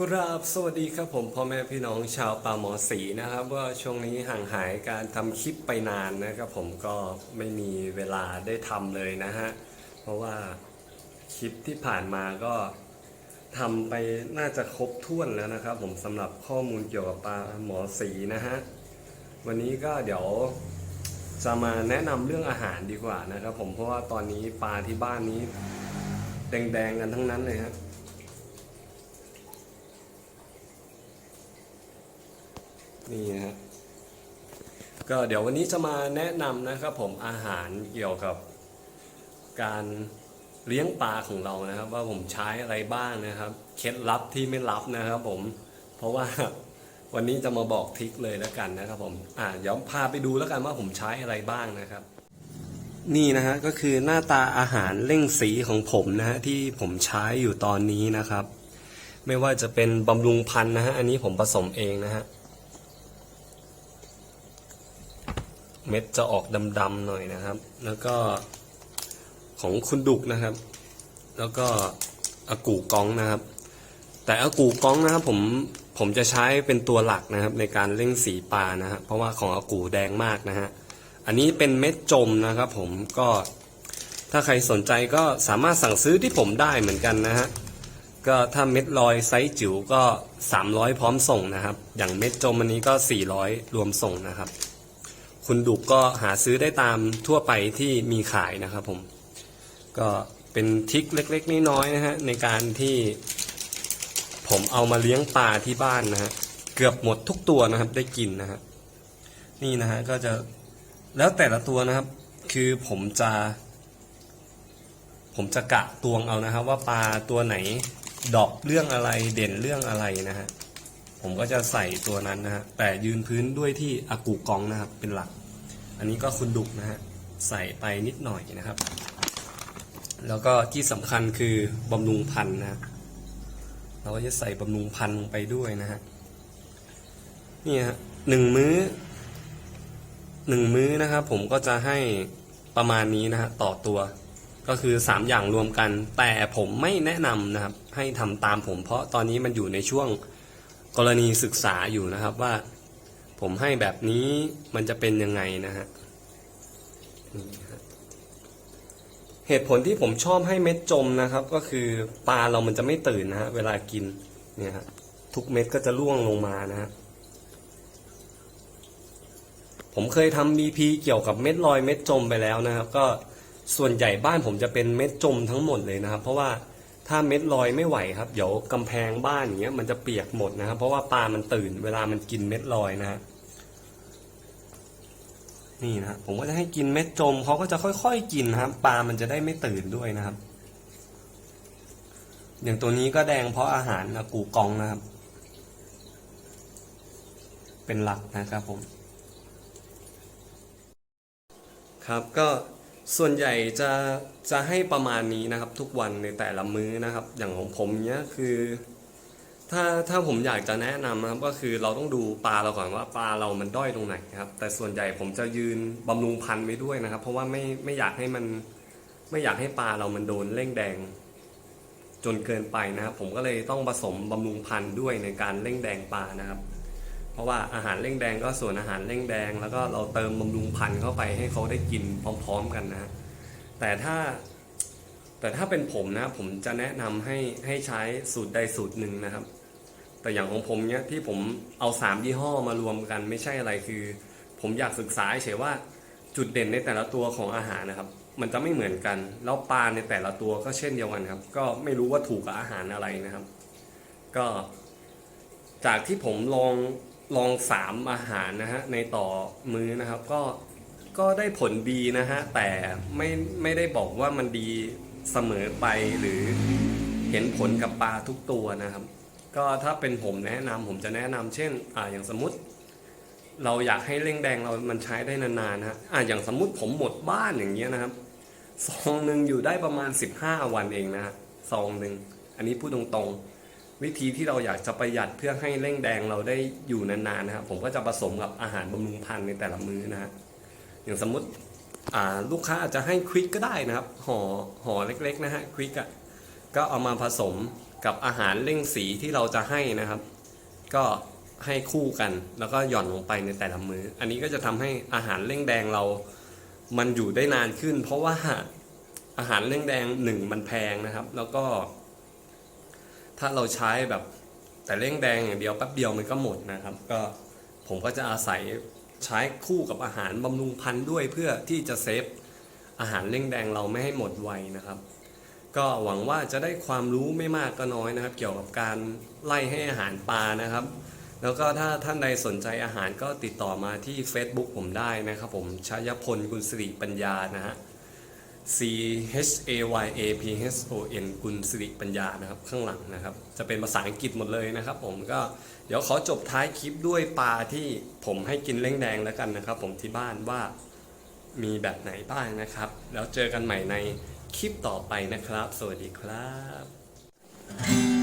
กราบสวัสดีครับผมพ่อแม่พี่น้องชาวป่าหมอสีนะครับ ว่าช่วงนี้ห่างหายการทำคลิปไปนานนะครับผมก็ไม่มีเวลาได้ทำเลยนะฮะเพราะว่าคลิปที่ผ่านมาก็ทำไปน่าจะครบถ้วนแล้วนะครับ ผมสำหรับข้อมูลเกี่ยวกับปลาหมอสีนะฮะวันนี้ก็เดี๋ยวจะมาแนะนำเรื่องอาหารดีกว่านะครับ ผมเพราะว่าตอนนี้ปลาที่บ้านนี้ แดงๆกันทั้งนั้นเลยฮะ นี่นะฮะก็เดี๋ยววันนี้จะมาแนะนำนะครับผมอาหารเกี่ยวกับการเลี้ยงปลาของเรานะครับ ว่าผมใช้อะไรบ้างนะครับ เคล็ดลับที่ไม่ลับนะครับผมเพราะว่าวันนี้จะมาบอกทริคเลยแล้วกันนะครับผมอ่าเดี๋ยวพาไปดูแล้วกันว่าผมใช้อะไรบ้างนะครับ นี่นะฮะก็คือหน้าตาอาหารเร่งสีของผมนะฮะที่ผมใช้อยู่ตอนนี้นะครับ ไม่ว่าจะเป็นบำรุงพันธุ์นะฮะอันนี้ผมผสมเองนะฮะ เม็ดจะออกดำๆหน่อยนะครับ แล้วก็ของคุณดุกนะครับ แล้วก็อากูกองนะครับ แต่อากูกองนะครับผมผมจะใช้เป็นตัวหลักนะครับ ในการเร่งสีปลานะครับเพราะว่าของอากูแดงมากนะฮะอันนี้เป็นเม็ดจมนะครับ ผมก็ถ้าใครสนใจก็สามารถสั่งซื้อที่ผมได้เหมือนกันนะฮะก็ถ้าเม็ดลอยไซส์จิ๋วก็ 300 พร้อมส่งนะครับ อย่างเม็ดจมอันนี้ก็ 400 รวมส่งนะครับ คุณดุกก็หาซื้อได้ตามทั่วไปที่มีขายนะครับผม ก็เป็นทิคเล็กๆน้อยๆนะฮะในการที่ผมเอามาเลี้ยงปลาที่บ้านนะฮะเกือบหมดทุกตัวนะครับได้กินนะฮะนี่นะฮะก็จะแล้วแต่ละตัวนะครับ คือผมจะ ผมจะกะตวงเอานะครับ ว่าปลาตัวไหนดอกเรื่องอะไรเด่นเรื่องอะไรนะฮะ ผมก็จะใส่ตัวนั้นนะฮะแต่ยืนพื้นด้วยที่อากูกองนะครับเป็นหลัก อันนี้ก็คุณดุกนะฮะใส่ไปนิดหน่อยนะครับ แล้วก็ที่สำคัญคือบำรุงพันธุ์นะฮะเราก็จะใส่บำรุงพันธุ์ลงไปด้วยนะฮะนี่ฮะหนึ่งมื้อหนึ่งมื้อนะครับผมก็จะให้ประมาณนี้นะฮะต่อตัวก็คือสามอย่างรวมกัน แต่ผมไม่แนะนำนะครับ ให้ทำตามผมเพราะตอนนี้มันอยู่ในช่วง กรณีศึกษาอยู่นะครับว่า ผมให้แบบนี้มันจะเป็นยังไงนะฮะนี่ฮะเหตุผลที่ผมชอบให้เม็ดจมนะครับ ก็คือปลาเรามันจะไม่ตื่นนะฮะเวลากินเนี่ยฮะทุกเม็ดก็จะร่วงลงมานะฮะผมเคยทำ BP เกี่ยวกับเม็ดลอยเม็ดจมไปแล้วนะครับ ก็ส่วนใหญ่บ้านผมจะเป็นเม็ดจมทั้งหมดเลยนะครับ เพราะว่า ถ้าเม็ดลอยไม่ไหวครับ เดี๋ยวกำแพงบ้านอย่างเงี้ยมันจะเปียกหมดนะครับ เพราะว่าปลามันตื่นเวลามันกินเม็ดลอยนะฮะนี่นะผมก็จะให้กินเม็ดจมเขาก็จะค่อยๆกินนะครับ ปลามันจะได้ไม่ตื่นด้วยนะครับ อย่างตัวนี้ก็แดงเพราะอาหารอากูกองนะครับ เป็นหลักนะครับผม ครับก็ ส่วนใหญ่จะจะให้ประมาณนี้นะครับ ทุกวันในแต่ละมื้อนะครับ อย่างของผมเนี้ยคือ ถ้าถ้าผมอยากจะแนะนำนะครับก็คือเราต้องดูปลาเราก่อนว่าปลาเรามันด้อยตรงไหนครับ แต่ส่วนใหญ่ผมจะยืนบำรุงพันธุ์ไว้ด้วยนะครับ เพราะว่าไม่ไม่อยากให้มันไม่อยากให้ปลาเรามันโดนเร่งแดง จนเกินไปนะครับ ผมก็เลยต้องผสมบำรุงพันธุ์ด้วยในการเร่งแดงปลานะครับ เพราะว่าอาหารเร่งแดงก็ส่วนอาหารเร่งแดง แล้วก็เราเติมบำรุงพันธุ์เข้าไปให้เขาได้กินพร้อม ๆ กันนะฮะแต่ถ้าแต่ถ้าเป็นผมนะผมจะแนะนำให้ให้ใช้สูตรใดสูตรหนึ่งนะครับ แต่อย่างของผมเนี้ยที่ผมเอาสามยี่ห้อมารวมกันไม่ใช่อะไรคือ ผมอยากศึกษาเฉยว่าจุดเด่นในแต่ละตัวของอาหารนะครับ มันจะไม่เหมือนกัน แล้วปลาในแต่ละตัวก็เช่นเดียวกันครับ ก็ไม่รู้ว่าถูกกับอาหารอะไรนะครับ ก็ จากที่ผมลอง ลองสามอาหารนะฮะในต่อมื้อนะครับ ก็ก็ได้ผลดีนะฮะแต่ไม่ไม่ได้บอกว่ามันดีเสมอไปหรือเห็นผลกับปลาทุกตัวนะครับ ก็ถ้าเป็นผมแนะนำผมจะแนะนำเช่นอ่าอย่างสมมติ เราอยากให้เร่งแดงเรามันใช้ได้นานๆนะฮะอ่าอย่างสมมติผมหมดบ้านอย่างเงี้ยนะครับซองหนึ่งอยู่ได้ประมาณ 15 วันเองนะฮะซองหนึ่งอันนี้พูดตรงๆ วิธีที่เราอยากจะประหยัดเพื่อให้เร่งแดงเราได้อยู่นานๆนะครับ ผมก็จะผสมกับอาหารบำรุงพันธุ์ในแต่ละมื้อนะฮะอย่างสมมติลูกค้าอาจจะให้ควิกก็ได้นะครับห่อห่อเล็กๆนะฮะควิกอะก็เอามาผสมกับอาหารเร่งสีที่เราจะให้นะครับ ก็ให้คู่กันแล้วก็หย่อนลงไปในแต่ละมือ้อ อันนี้ก็จะทำให้อาหารเร่งแดงเรา มันอยู่ได้นานขึ้น เพราะว่าอาหารเร่งแดงหนึ่งมันแพงนะครับ แล้วก็ ถ้าเราใช้แบบแต่เร่งแดงอย่างเดียวแป๊บเดียวมันก็หมดนะครับ ก็ผมก็จะอาศัยใช้คู่กับอาหารบำรุงพันธุ์ด้วยเพื่อที่จะเซฟอาหารเร่งแดงเราไม่ให้หมดไวนะครับ ก็หวังว่าจะได้ความรู้ไม่มากก็น้อยนะครับ เกี่ยวกับการไล่ให้อาหารปลานะครับ แล้วก็ถ้าท่านใดสนใจอาหารก็ติดต่อมาที่ Facebook ผมได้นะครับ ผมชยพลกุลสิริปัญญานะฮะ C H A Y A P H O N กุลสิริปัญญานะครับข้างหลังนะครับ จะเป็นภาษาอังกฤษหมดเลยนะครับ ผมก็เดี๋ยวขอจบท้ายคลิปด้วยปลาที่ผมให้กินเล้งแดงแล้วกันนะครับ ผมที่บ้านว่ามีแบบไหนบ้างนะครับ แล้วเจอกันใหม่ในคลิปต่อไปนะครับ สวัสดีครับ